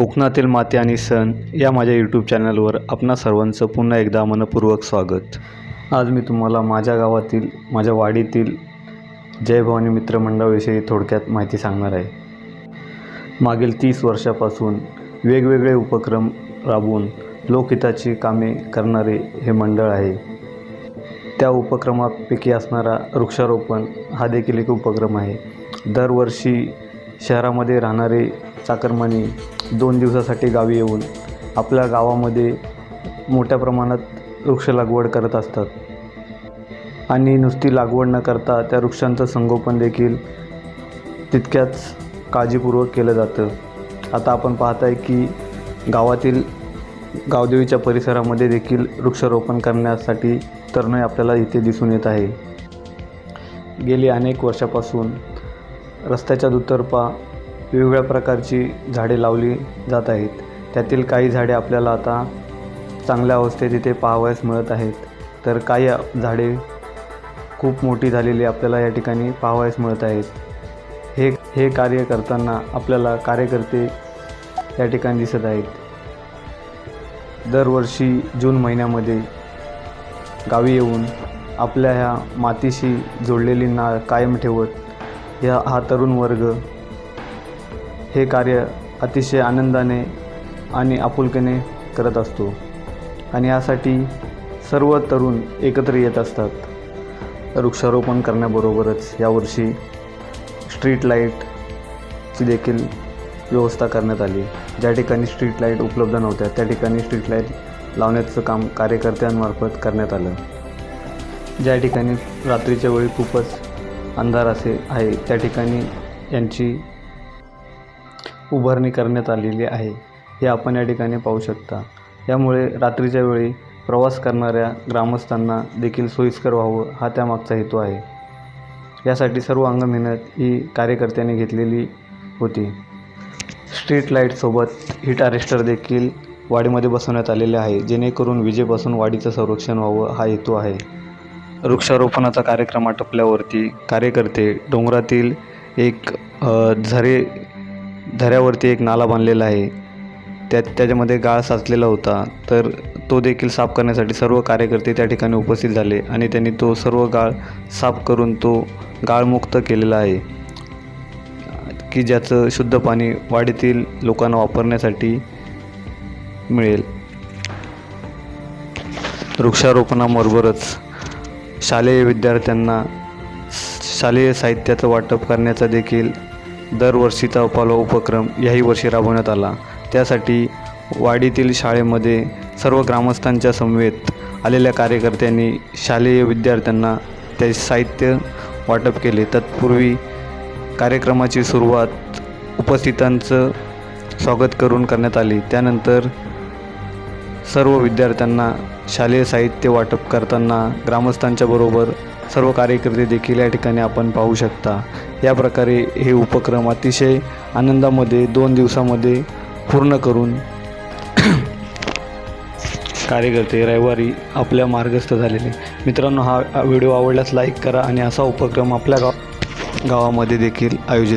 कोकणातील माती आणि सण या माझ्या यूट्यूब चॅनलवर आपणा सर्वांचं पुन्हा एकदा मनपूर्वक स्वागत. आज मी तुम्हाला माझ्या गावातील माझ्या वाडीतील जय भवानी मित्रमंडळाविषयी थोडक्यात माहिती सांगणार आहे. मागील तीस वर्षापासून वेगवेगळे उपक्रम राबवून लोकहिताची कामे करणारे हे मंडळ आहे. त्या उपक्रमापैकी असणारा वृक्षारोपण हा देखील एक उपक्रम आहे. दरवर्षी शहरामध्ये राहणारे चाकरमानी दोन दिवसासाठी गावी येऊन आपल्या गावामध्ये मोठ्या प्रमाणात वृक्ष लागवड करत असतात. आणि नुसती लागवड न करता त्या वृक्षांचं संगोपन देखील तितक्याच काळजीपूर्वक केलं जातं. आता आपण पाहत आहे की गावातील गावदेवीच्या परिसरामध्ये देखील वृक्षारोपण करण्यासाठी तरुणाई आपल्याला इथे दिसून येत आहे. गेली अनेक वर्षापासून रस्त्याच्या दुतर्फा वेगवेगळ्या प्रकारची झाडे लावली जात आहेत. त्यातील काही झाडे आपल्याला आता चांगल्या अवस्थेत इथे पाहावयास मिळत आहेत. तर काही झाडे खूप मोठी झालेली आपल्याला या ठिकाणी पाहावयास मिळत आहेत. हे हे कार्य करताना आपल्याला कार्यकर्ते या ठिकाणी दिसत आहेत. दरवर्षी जून महिन्यामध्ये गावी येऊन आपल्या ह्या मातीशी जोडलेली नाळ कायम ठेवत या हा तरुण वर्ग हे कार्य अतिशय आनंदाने आणि आपुलकीने करत असतो. आणि यासाठी सर्व तरुण एकत्र येत असतात. वृक्षारोपण करण्याबरोबरच यावर्षी स्ट्रीट लाईटची देखील व्यवस्था करण्यात आली. ज्या ठिकाणी स्ट्रीट लाइट उपलब्ध नव्हत्या त्या ठिकाणी स्ट्रीट लाइट लावण्याचं काम कार्यकर्त्यांमार्फत करण्यात आलं. ज्या ठिकाणी रात्रीच्या वेळी खूपच अंधार असे आहे त्या ठिकाणी यांची उभारणी करण्यात आलेली आहे हे आपण या ठिकाणी पाहू शकता. यामुळे रात्रीच्या वेळी प्रवास करणाऱ्या ग्रामस्थांना देखील सोयीस्कर व्हावं हा त्यामागचा हेतू आहे. यासाठी सर्व अंग मेहनत ही कार्यकर्त्यांनी घेतलेली होती. स्ट्रीट लाईटसोबत हीट अरेस्टर देखील वाडीमध्ये बसवण्यात आलेले आहे जेणेकरून विजेपासून वाडीचं संरक्षण व्हावं हा हेतू आहे. वृक्षारोपणाचा कार्यक्रम आटपल्यावरती कार्यकर्ते डोंगरातील एक झरे धऱ्यावरती एक नाला बांधलेला आहे. त्यात त्याच्यामध्ये गाळ साचलेला होता. तर तो देखील साफ करण्यासाठी सर्व कार्यकर्ते त्या ठिकाणी उपस्थित झाले आणि त्यांनी तो सर्व गाळ साफ करून तो गाळमुक्त केलेला आहे. की ज्याचं शुद्ध पाणी वाडीतील लोकांना वापरण्यासाठी मिळेल. वृक्षारोपणाबरोबरच शालेय विद्यार्थ्यांना शालेय साहित्याचं वाटप करण्याचा देखील दरवर्षीचा फॉलो उपक्रम याही वर्षी राबवण्यात आला. त्यासाठी वाडीतील शाळेमध्ये सर्व ग्रामस्थांच्या समवेत आलेल्या कार्यकर्त्यांनी शालेय विद्यार्थ्यांना ते साहित्य वाटप केले. तत्पूर्वी कार्यक्रमाची सुरुवात उपस्थितांचं स्वागत करून करण्यात आली. त्यानंतर सर्व विद्यार्थ्यांना शालेय साहित्य वाटप करताना ग्रामस्थांच्या बरोबर सर्व कार्यकर्ते देखील या ठिकाणी आपण पाहू शकता. या प्रकारे हे उपक्रम अतिशय आनंदामध्ये दोन दिवसामध्ये पूर्ण करून कार्यकर्ते रविवारी आपल्या मार्गस्थ झालेले. मित्रांनो हा व्हिडिओ आवडल्यास लाईक करा आणि असा उपक्रम आपल्या गाव गावामध्ये देखील आयोजित